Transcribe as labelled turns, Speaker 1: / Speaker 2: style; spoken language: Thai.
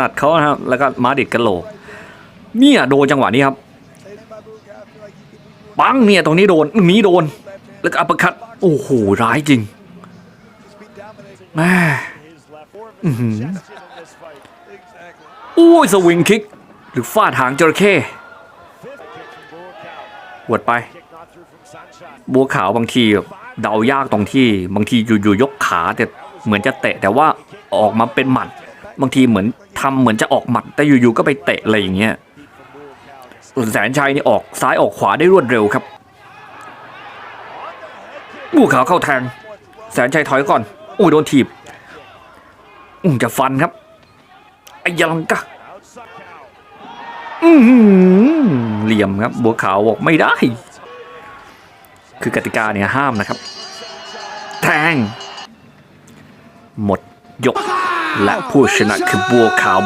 Speaker 1: นัดเขานะครับแล้วก็มาดิดกระโหลกเนี่ยโดนจังหวะนี้ครับปังเนี่ยตรงนี้โดนนี้โดน แล้วก็อัปร์คัตโอ้โหร้ายจริงแม่อื้อหือโอ้ยสวิงคิก หรือฟาดหางจระเข้หวดไป บัวขาวบางทีแบบเดายากตรงที่ บางทีอยู่ๆยกขาแต่เหมือนจะเตะแต่ว่าออกมาเป็นหมัด บางทีเหมือนทำเหมือนจะออกหมัดแต่อยู่ๆก็ไปเตะอะไรอย่างเงี้ยส่วนแสนชัยนี่ออกซ้ายออกขวาได้รวดเร็วครับบัวขาวเข้าแทง แสนชัยถอยก่อนโอ้ยโดนถีบอืมจะฟันครับไอ้ยาลังกะอือหือเหลี่ยมครับ บัวขาวบอกไม่ได้ คือกติกาเนี่ยห้ามนะครับ แทง หมดยก และผู้ชนะคือบัวขาว